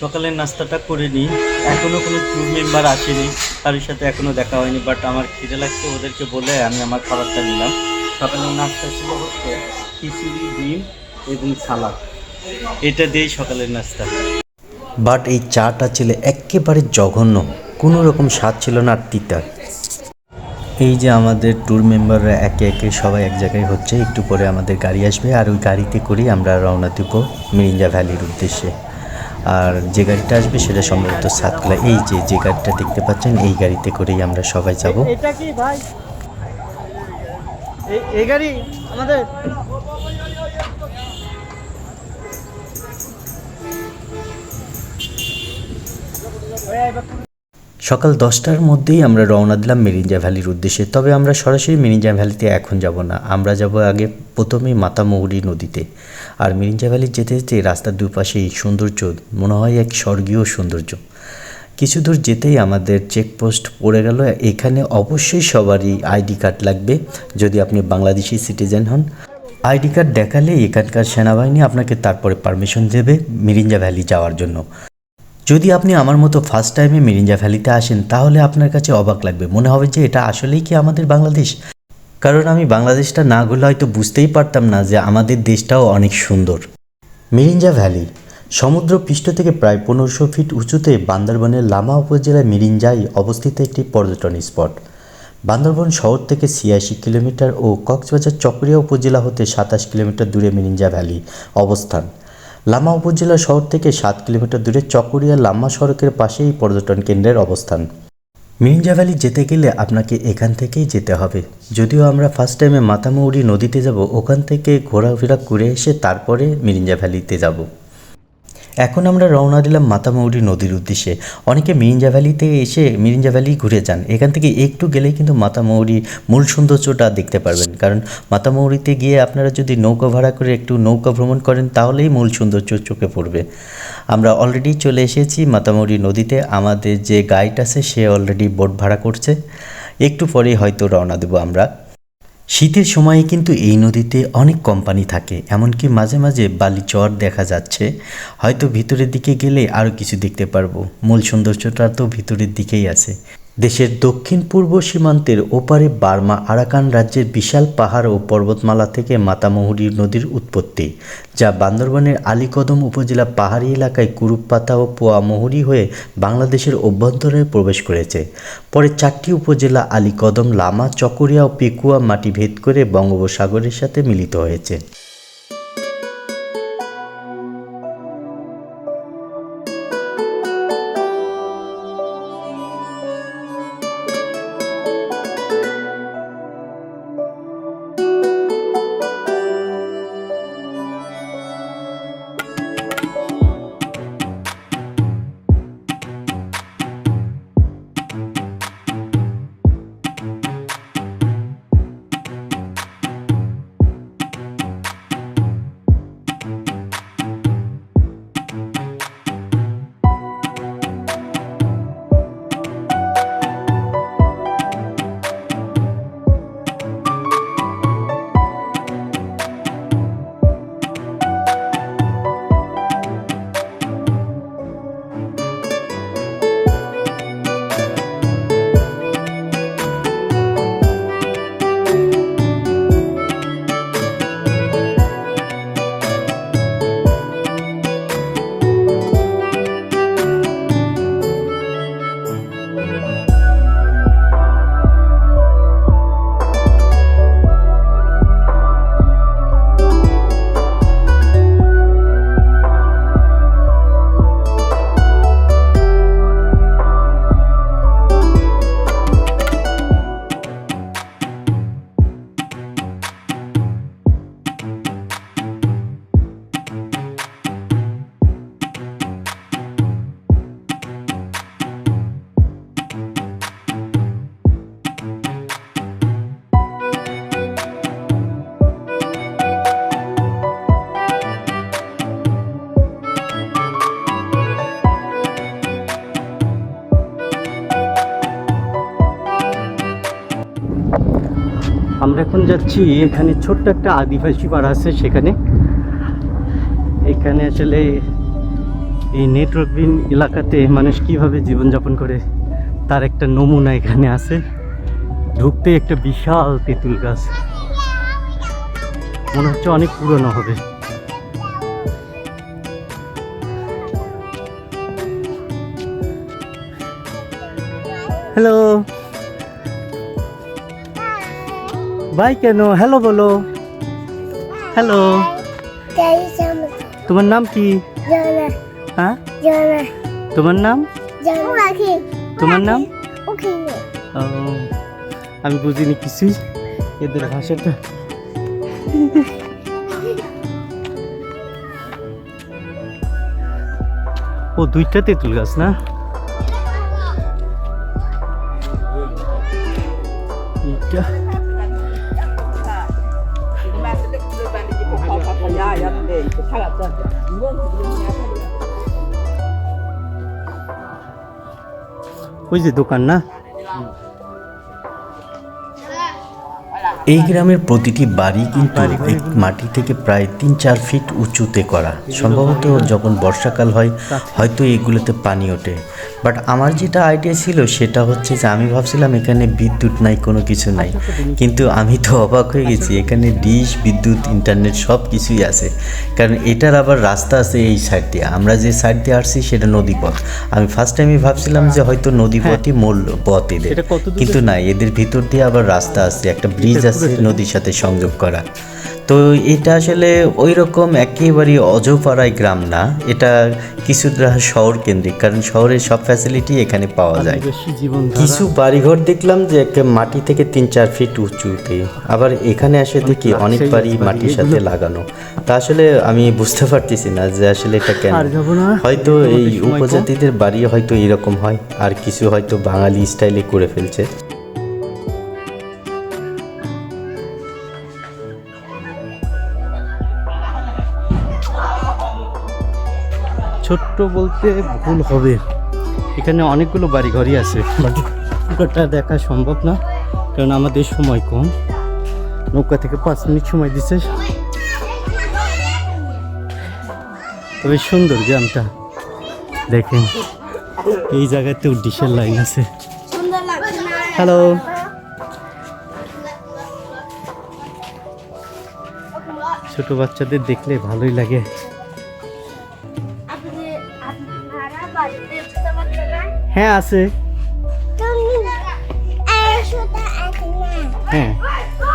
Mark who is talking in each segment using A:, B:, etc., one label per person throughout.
A: সকালের নাস্তাটা করে নিই। এখনও কোনো ট্যুর মেম্বার আসেনি, কারোর সাথে এখনও দেখা হয়নি বাট আমার খিদে লাগছে, ওদেরকে বলে আমি আমার খাবারটা নিলাম। সকালের নাস্তা ছিল হচ্ছে খিচুড়ি, ডিম এবং সালাদ। এটা দিয়েই সকালের নাস্তা।
B: বাট এই চাটা ছিল একেবারে জঘন্য, কোনো রকম স্বাদ ছিল না আর তিতা এই যে আমাদের ট্যুর মেম্বাররা একে একে সবাই এক জায়গায় হচ্ছে, একটু পরে আমাদের গাড়ি আসবে, আর ওই গাড়িতে করেই আমরা রওনা দেব মিরিঞ্জা ভ্যালির উদ্দেশ্যে। আর যে গাড়িটা আসবে সেটা সম্ভবত সাতকলা। এই যে যে গাড়িটা দেখতে পাচ্ছেন, এই গাড়িতে করেই আমরা সবাই যাব।
A: এটা কি ভাই? এই গাড়ি আমাদের?
B: সকাল দশটার মধ্যেই আমরা রওনা দিলাম মেরিঞ্জা ভ্যালির উদ্দেশ্যে। তবে আমরা সরাসরি মেরিঞ্জা ভ্যালিতে এখন যাব না। আমরা যাব আগে প্রথমেই মাতামৌরি নদীতে। আর মেরিঞ্জা ভ্যালি যেতে যেতে রাস্তার দুপাশে এই সৌন্দর্য, মনে হয় এক স্বর্গীয় সৌন্দর্য। কিছু দূর যেতেই আমাদের চেকপোস্ট পড়ে গেল। এখানে অবশ্যই সবারই আইডি কার্ড লাগবে, যদি আপনি বাংলাদেশি সিটিজেন হন। আইডি কার্ড দেখালে এখানকার সেনাবাহিনী আপনাকে তারপরে পারমিশন দেবে মিরিঞ্জা ভ্যালি যাওয়ার জন্য। যদি আপনি আমার মতো ফার্স্ট টাইমে মিরিঞ্জা ভ্যালিতে আসেন, তাহলে আপনার কাছে অবাক লাগবে। মনে হবে যে এটা আসলেই কি আমাদের বাংলাদেশ? কারণ আমি বাংলাদেশটা না ঘুরলে হয়তো বুঝতেই পারতাম না যে আমাদের দেশটাও অনেক সুন্দর। মিরিঞ্জা ভ্যালি সমুদ্র পৃষ্ঠ থেকে প্রায় পনেরোশো ফিট উঁচুতে বান্দরবনের লামা উপজেলায় মিরিঞ্জাই অবস্থিত একটি পর্যটন স্পট। বান্দরবন শহর থেকে ছিয়াশি কিলোমিটার ও কক্সবাজার চকরিয়া উপজেলা হতে সাতাশ কিলোমিটার দূরে মিরিঞ্জা ভ্যালি অবস্থান। লামা উপজেলা শহর থেকে সাত কিলোমিটার দূরে চকরিয়া লামা সড়কের পাশেই পর্যটন কেন্দ্রের অবস্থান। মিরিঞ্জা ভ্যালি যেতে গেলে আপনাকে এখান থেকেই যেতে হবে। যদিও আমরা ফার্স্ট টাইমে মাতামৌরি নদীতে যাব, ওখান থেকে ঘোরাফেরা করে এসে তারপরে মিরিঞ্জা ভ্যালিতে যাব। এখন আমরা রওনা দিলাম মাতামৌরি নদীর উদ্দেশ্যে। অনেকে মিরিঞ্জা ভ্যালিতে এসে মিরিঞ্জা ভ্যালি ঘুরে যান। এখান থেকে একটু গেলেই কিন্তু মাতামৌরি মূল সৌন্দর্যটা দেখতে পারবেন। কারণ মাতামৌরিতে গিয়ে আপনারা যদি নৌকা ভাড়া করে একটু নৌকা ভ্রমণ করেন, তাহলেই মূল সৌন্দর্য চোখে পড়বে। আমরা অলরেডি চলে এসেছি মাতামৌরি নদীতে। আমাদের যে গাইড আছে, সে অলরেডি বোট ভাড়া করছে। একটু পরেই হয়তো রওনা দেবো আমরা। শীতের সময়ে কিন্তু এই নদীতে অনেক কোম্পানি থাকে, এমনকি মাঝে মাঝে বালি চর দেখা যাচ্ছে। হয়তো ভিতরের দিকে গেলে আরও কিছু দেখতে পারব। মূল সৌন্দর্যটা তো ভিতরের দিকেই আছে। দেশের দক্ষিণ পূর্ব সীমান্তের ওপারে বার্মা আরাকান রাজ্যের বিশাল পাহাড় ও পর্বতমালা থেকে মাতামহুরি নদীর উৎপত্তি, যা বান্দরবানের আলীকদম উপজেলা পাহাড়ি এলাকায় কুরুপপাতা ও পোয়ামহুরি হয়ে বাংলাদেশের অভ্যন্তরে প্রবেশ করেছে। পরে চারটি উপজেলা আলীকদম লামা, চকরিয়া ও পেকুয়া মাটি ভেদ করে বঙ্গোপসাগরের সাথে মিলিত হয়েছে।
A: আমরা এখন যাচ্ছি এখানে ছোট্ট একটা আদিবাসী পাড়া আছে সেখানে। এখানে আসলে এই নেটওয়ার্কবিহীন এলাকাতে মানুষ কীভাবে জীবনযাপন করে, তার একটা নমুনা এখানে আছে। ঢুকতে একটা বিশাল তেঁতুল গাছ। মনে হচ্ছে অনেক পুরনো হবে। হ্যালো বাই কেন? হ্যালো বলো। হ্যালো তোমার নাম কি? হ্যাঁ? তোমার নাম? তোমার নাম? ও, আমি বুঝিনি কিছুই। এদের ভাষাটা। ও দুইটা তেঁতুল গাছ না? এইটা। ওই যে দোকান না
B: এই গ্রামের প্রতিটি বাড়ি কিন্তু এই মাটি থেকে প্রায় তিন চার ফিট উঁচুতে করা। সম্ভবত যখন বর্ষাকাল হয় হয়তো এগুলোতে পানি ওঠে। বাট আমার যেটা আইডিয়া ছিল সেটা হচ্ছে যে আমি ভাবছিলাম এখানে বিদ্যুৎ নাই কোনো কিছু নাই। কিন্তু আমি তো অবাক হয়ে গেছি এখানে ডিশ বিদ্যুৎ ইন্টারনেট সব কিছুই আছে। কারণ এটার আবার রাস্তা আছে এই সাইড দিয়ে। আমরা যে সাইড দিয়ে আসছি সেটা নদীপথ। আমি ফার্স্ট টাইমে ভাবছিলাম যে হয়তো নদীপথই মূল পথ এদের? কিন্তু না এদের ভিতর দিয়ে আবার রাস্তা আছে একটা ব্রিজ আছে নদীর সাথে সংযোগ করা তো এটা আসলে ওই রকম একেবারে অজপাড়ায় গ্রাম না। এটা কিছুটা শহর কেন্দ্রিক কারণ শহরের সব ফ্যাসিলিটি এখানে পাওয়া যায়। কিছু বাড়িঘর দেখলাম যে মাটি থেকে তিন চার ফিট উঁচুতে আবার এখানে আসে দেখি অনেক বাড়ি মাটির সাথে লাগানো। তা আসলে আমি বুঝতে পারতেছি না যে আসলে এটা কেন। হয়তো এই উপজাতিদের বাড়ি হয়তো এরকম হয় আর কিছু হয়তো বাঙালি স্টাইলে করে ফেলছে।
A: ছোট্ট বলতে ভুল হবে। এখানে অনেকগুলো বাড়ি ঘরই আছে। পুরোটা দেখা সম্ভব না, কারণ আমাদের সময় কম। নৌকা থেকে পাঁচ মিনিট সময় দিচ্ছে। তবে সুন্দর গ্রামটা। দেখেন, এই জায়গাতেও ডিশের লাইন আছে। হ্যালো। ছোট বাচ্চাদের দেখলে ভালোই লাগে। হ্যাঁ আছে। হ্যাঁ।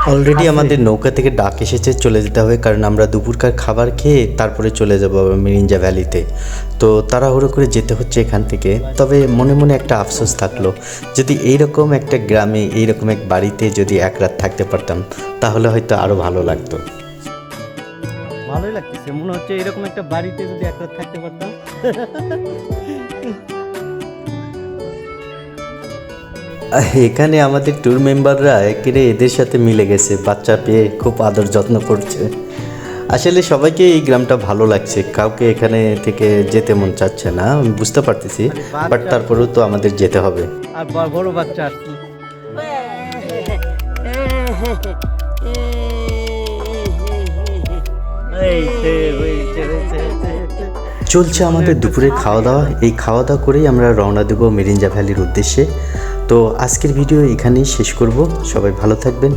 B: অলরেডি আমাদের নৌকা থেকে ডাক এসেছে চলে যেতে হবে কারণ আমরা দুপুরকার খাবার খেয়ে তারপরে চলে যাব মিরিঞ্জা ভ্যালিতে। তো তাড়াহুড়ো করে যেতে হচ্ছে এখান থেকে। তবে মনে মনে একটা আফসোস থাকল যদি এইরকম একটা গ্রামে এইরকম এক বাড়িতে যদি এক রাত থাকতে পারতাম তাহলে হয়তো আরও ভালো লাগতো।
A: ভালোই লাগতেছে মনে হচ্ছে এরকম একটা বাড়িতে যদি এক রাত থাকতে পারতাম।
B: এখানে আমাদের ট্যুর মেম্বাররা একেরে এদের সাথে মিলে গেছে বাচ্চা পেয়ে খুব আদর যত্ন করছে আসলে সবাইকে এই গ্রামটা ভালো লাগছে কাউকে এখানে থেকে যেতে মন চাচ্ছে না আমি বুঝতে পারতেছি বাট তারপরেও তো আমাদের যেতে হবে
A: আর বড় বড় বাচ্চা আসছে
B: চলছে আমাদের দুপুরে খাওয়া দাওয়া এই খাওয়া দাওয়া করেই আমরা রওনা দেবো মেরিঞ্জা ভ্যালির উদ্দেশ্যে। তো আজকের ভিডিও এখানেই শেষ করব। সবাই ভালো থাকবেন।